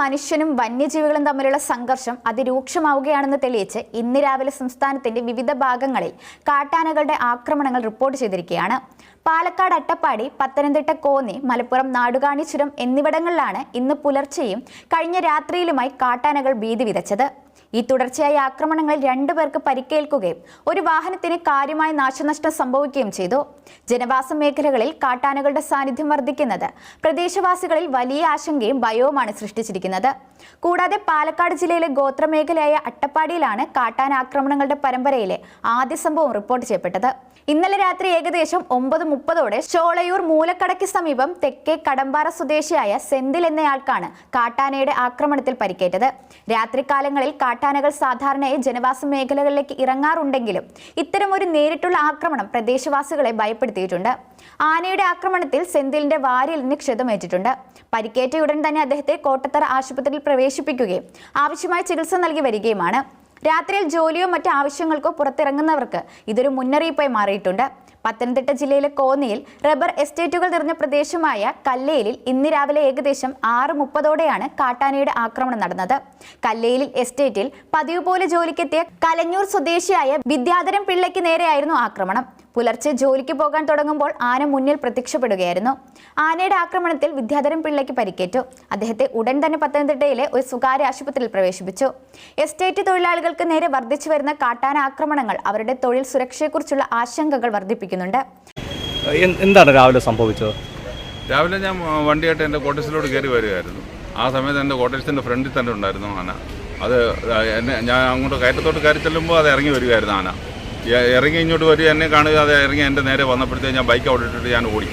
മനുഷ്യനും വന്യജീവികളും തമ്മിലുള്ള സംഘർഷം അതിരൂക്ഷമാവുകയാണെന്ന് തെളിയിച്ച് ഇന്ന് രാവിലെ സംസ്ഥാനത്തിന്റെ വിവിധ ഭാഗങ്ങളിൽ കാട്ടാനകളുടെ ആക്രമണങ്ങൾ റിപ്പോർട്ട് ചെയ്തിരിക്കുകയാണ്. പാലക്കാട് അട്ടപ്പാടി പത്തനംതിട്ട കോന്നി മലപ്പുറം നാടുകാണി ചുരം എന്നിവിടങ്ങളിലാണ് ഇന്ന് പുലർച്ചെയും കഴിഞ്ഞ രാത്രിയിലുമായി കാട്ടാനകൾ ഭീതി വിതച്ചത്. ഈ തുടർച്ചയായ ആക്രമണങ്ങളിൽ രണ്ടുപേർക്ക് പരിക്കേൽക്കുകയും ഒരു വാഹനത്തിന് കാര്യമായ നാശനഷ്ടം സംഭവിക്കുകയും ചെയ്തു. ജനവാസ മേഖലകളിൽ കാട്ടാനകളുടെ സാന്നിധ്യം വർദ്ധിക്കുന്നത് പ്രദേശവാസികളിൽ വലിയ ആശങ്കയും ഭയവുമാണ് സൃഷ്ടിച്ചിരിക്കുന്നത്. കൂടാതെ പാലക്കാട് ജില്ലയിലെ ഗോത്രമേഖലയായ അട്ടപ്പാടിയിലാണ് കാട്ടാന ആക്രമണങ്ങളുടെ പരമ്പരയിലെ ആദ്യ സംഭവം റിപ്പോർട്ട് ചെയ്യപ്പെട്ടത്. ഇന്നലെ രാത്രി ഏകദേശം ഒമ്പത് മുപ്പതോടെ ഷോളയൂർ മൂലക്കടയ്ക്ക് സമീപം തെക്കേ കടമ്പാറ സ്വദേശിയായ സെന്തിൽ എന്നയാൾക്കാണ് കാട്ടാനയുടെ ആക്രമണത്തിൽ പരിക്കേറ്റത്. രാത്രികാലങ്ങളിൽ കാട്ടാനകൾ സാധാരണയായി ജനവാസ മേഖലകളിലേക്ക് ഇറങ്ങാറുണ്ടെങ്കിലും ഇത്തരമൊരു നേരിട്ടുള്ള ആക്രമണം പ്രദേശവാസികളെ ഭയപ്പെടുത്തിയിട്ടുണ്ട്. ആനയുടെ ആക്രമണത്തിൽ സെന്തിലിന്റെ വാരിയലിന് ക്ഷതമേറ്റിട്ടുണ്ട്. പരിക്കേറ്റയുടൻ തന്നെ അദ്ദേഹത്തെ കോട്ടത്തറ ആശുപത്രിയിൽ പ്രവേശിപ്പിക്കുകയും ആവശ്യമായ ചികിത്സ നൽകി വരികയുമാണ്. രാത്രിയിൽ ജോലിയോ മറ്റ് ആവശ്യങ്ങൾക്കോ പുറത്തിറങ്ങുന്നവർക്ക് ഇതൊരു മുന്നറിയിപ്പായി മാറിയിട്ടുണ്ട്. പത്തനംതിട്ട ജില്ലയിലെ കോന്നിയിൽ റബ്ബർ എസ്റ്റേറ്റുകൾ നിറഞ്ഞ പ്രദേശമായ കല്ലേലിൽ ഇന്ന് രാവിലെ ഏകദേശം ആറ് മുപ്പതോടെയാണ് കാട്ടാനയുടെ ആക്രമണം നടന്നത്. കല്ലേലിൽ എസ്റ്റേറ്റിൽ പതിവ് പോലെ ജോലിക്കെത്തിയ കലഞ്ഞൂർ സ്വദേശിയായ വിദ്യാധരൻ പിള്ളയ്ക്ക് നേരെയായിരുന്നു ആക്രമണം. പുലർച്ചെ ജോലിക്ക് പോകാൻ തുടങ്ങുമ്പോൾ ആന മുന്നിൽ പ്രത്യക്ഷപ്പെടുകയായിരുന്നു. ആനയുടെ ആക്രമണത്തിൽ വിദ്യാധരൻ പിള്ളയ്ക്ക് പരിക്കേറ്റു. അദ്ദേഹത്തെ ഉടൻ തന്നെ പത്തനംതിട്ടയിലെ ഒരു സ്വകാര്യ ആശുപത്രിയിൽ പ്രവേശിപ്പിച്ചു. എസ്റ്റേറ്റ് തൊഴിലാളികൾക്ക് നേരെ വർദ്ധിച്ചു വരുന്ന കാട്ടാന ആക്രമണങ്ങൾ അവരുടെ തൊഴിൽ സുരക്ഷയെക്കുറിച്ചുള്ള ആശങ്കകൾ വർദ്ധിപ്പിക്കുന്നുണ്ട്. എന്താണ് രാവിലെ സംഭവിച്ചത്? രാവിലെ ഞാൻ വണ്ടിയായിട്ട് എന്റെ കോട്ടേഴ്സിലോട്ട് കയറി വരികയായിരുന്നു ആ സമയത്ത് എന്റെ കോട്ടേഴ്സിന്റെ ഫ്രണ്ടിൽ തന്നെ ഉണ്ടായിരുന്നു ആന. അത് എന്നെ ഞാൻ അങ്ങോട്ട് കയറ്റത്തോട്ട് കയറി ചെല്ലുമ്പോൾ അത് ഇറങ്ങി വരികയായിരുന്നു ആന. ഇറങ്ങി ഇങ്ങോട്ട് വരിക എന്നെ കാണുക അത് ഇറങ്ങി എന്റെ നേരെ വന്നപ്പോഴത്തേക്ക് ഞാൻ ബൈക്ക് അവിടെ ഇട്ടിട്ട് ഞാൻ ഓടി.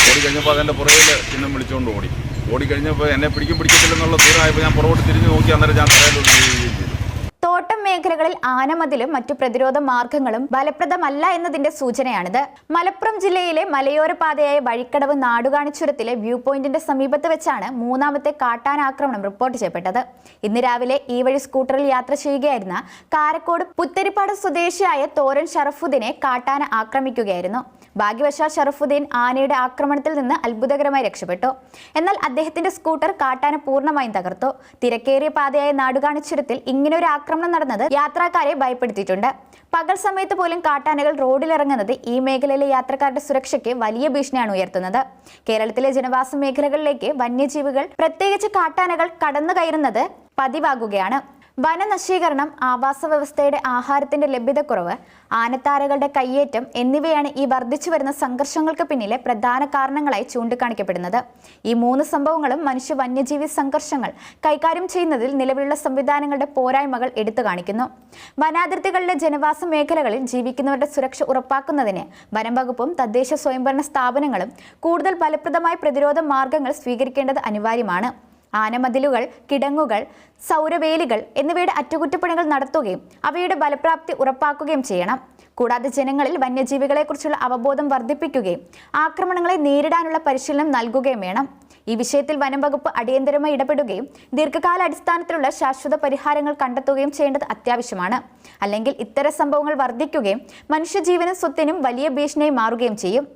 ഓടി കഴിഞ്ഞപ്പോൾ അതെന്റെ പുറകിൽ ചിഹ്നം വിളിച്ചുകൊണ്ട് ഓടി. ഓടി കഴിഞ്ഞപ്പോൾ എന്നെ പിടിക്കും പിടിക്കത്തില്ലെന്നുള്ള ദൂരമായപ്പോൾ ഞാൻ പുറകോട്ട് തിരിഞ്ഞ് നോക്കി അന്നേരം ഞാൻ തോട്ടം മേഖലകളിൽ ആനമതിലും മറ്റു പ്രതിരോധ മാർഗങ്ങളും ഫലപ്രദമല്ല എന്നതിന്റെ സൂചനയാണിത്. മലപ്പുറം ജില്ലയിലെ മലയോര പാതയായ വഴിക്കടവ് നാടുകാണിച്ചുരത്തിലെ വ്യൂ പോയിന്റിന്റെ സമീപത്ത് വെച്ചാണ് മൂന്നാമത്തെ കാട്ടാനാക്രമണം റിപ്പോർട്ട് ചെയ്യപ്പെട്ടത്. ഇന്ന് രാവിലെ ഈ വഴി സ്കൂട്ടറിൽ യാത്ര ചെയ്യുകയായിരുന്ന കാരക്കോട് പുത്തരിപ്പാട് സ്വദേശിയായ തോരൻ ഷറഫുദ്ദീനെ കാട്ടാന ആക്രമിക്കുകയായിരുന്നു. ഭാഗ്യവശാൽ ഷറഫുദ്ദീൻ ആനയുടെ ആക്രമണത്തിൽ നിന്ന് അത്ഭുതകരമായി രക്ഷപ്പെട്ടു. എന്നാൽ അദ്ദേഹത്തിന്റെ സ്കൂട്ടർ കാട്ടാന പൂർണമായും തകർത്തു. തിരക്കേറിയ പാതയായ നാടുകാണിച്ചുരത്തിൽ ഇങ്ങനൊരു ആക്രമണം നടന്നത് യാത്രക്കാരെ ഭയപ്പെടുത്തിയിട്ടുണ്ട്. പകൽ സമയത്ത് പോലും കാട്ടാനകൾ റോഡിലിറങ്ങുന്നത് ഈ മേഖലയിലെ യാത്രക്കാരുടെ സുരക്ഷയ്ക്ക് വലിയ ഭീഷണിയാണ് ഉയർത്തുന്നത്. കേരളത്തിലെ ജനവാസ മേഖലകളിലേക്ക് വന്യജീവികൾ പ്രത്യേകിച്ച് കാട്ടാനകൾ കടന്നു കയറുന്നത് പതിവാകുകയാണ്. വനനശീകരണം ആവാസ വ്യവസ്ഥയുടെ ആഹാരത്തിന്റെ ലഭ്യതക്കുറവ് ആനത്താരകളുടെ കയ്യേറ്റം എന്നിവയാണ് ഈ വർദ്ധിച്ചു വരുന്ന സംഘർഷങ്ങൾക്ക് പിന്നിലെ പ്രധാന കാരണങ്ങളായി ചൂണ്ടിക്കാണിക്കപ്പെടുന്നത്. ഈ മൂന്ന് സംഭവങ്ങളും മനുഷ്യ വന്യജീവി സംഘർഷങ്ങൾ കൈകാര്യം ചെയ്യുന്നതിൽ നിലവിലുള്ള സംവിധാനങ്ങളുടെ പോരായ്മകൾ എടുത്തു കാണിക്കുന്നു. വനാതിർത്തികളിലെ ജനവാസ മേഖലകളിൽ ജീവിക്കുന്നവരുടെ സുരക്ഷ ഉറപ്പാക്കുന്നതിന് വനം വകുപ്പും തദ്ദേശ സ്വയംഭരണ സ്ഥാപനങ്ങളും കൂടുതൽ ഫലപ്രദമായ പ്രതിരോധ മാർഗങ്ങൾ സ്വീകരിക്കേണ്ടത് അനിവാര്യമാണ്. ആനമതിലുകൾ കിടങ്ങുകൾ സൗരവേലികൾ എന്നിവയുടെ അറ്റകുറ്റപ്പണികൾ നടത്തുകയും അവയുടെ ഫലപ്രാപ്തി ഉറപ്പാക്കുകയും ചെയ്യണം. കൂടാതെ ജനങ്ങളിൽ വന്യജീവികളെക്കുറിച്ചുള്ള അവബോധം വർദ്ധിപ്പിക്കുകയും ആക്രമണങ്ങളെ നേരിടാനുള്ള പരിശീലനം നൽകുകയും വേണം. ഈ വിഷയത്തിൽ വനം വകുപ്പ് അടിയന്തരമായി ഇടപെടുകയും ദീർഘകാല അടിസ്ഥാനത്തിലുള്ള ശാശ്വത പരിഹാരങ്ങൾ കണ്ടെത്തുകയും ചെയ്യേണ്ടത് അത്യാവശ്യമാണ്. അല്ലെങ്കിൽ ഇത്തരം സംഭവങ്ങൾ വർദ്ധിക്കുകയും മനുഷ്യജീവനും സ്വത്തിനും വലിയ ഭീഷണിയായി മാറുകയും ചെയ്യും.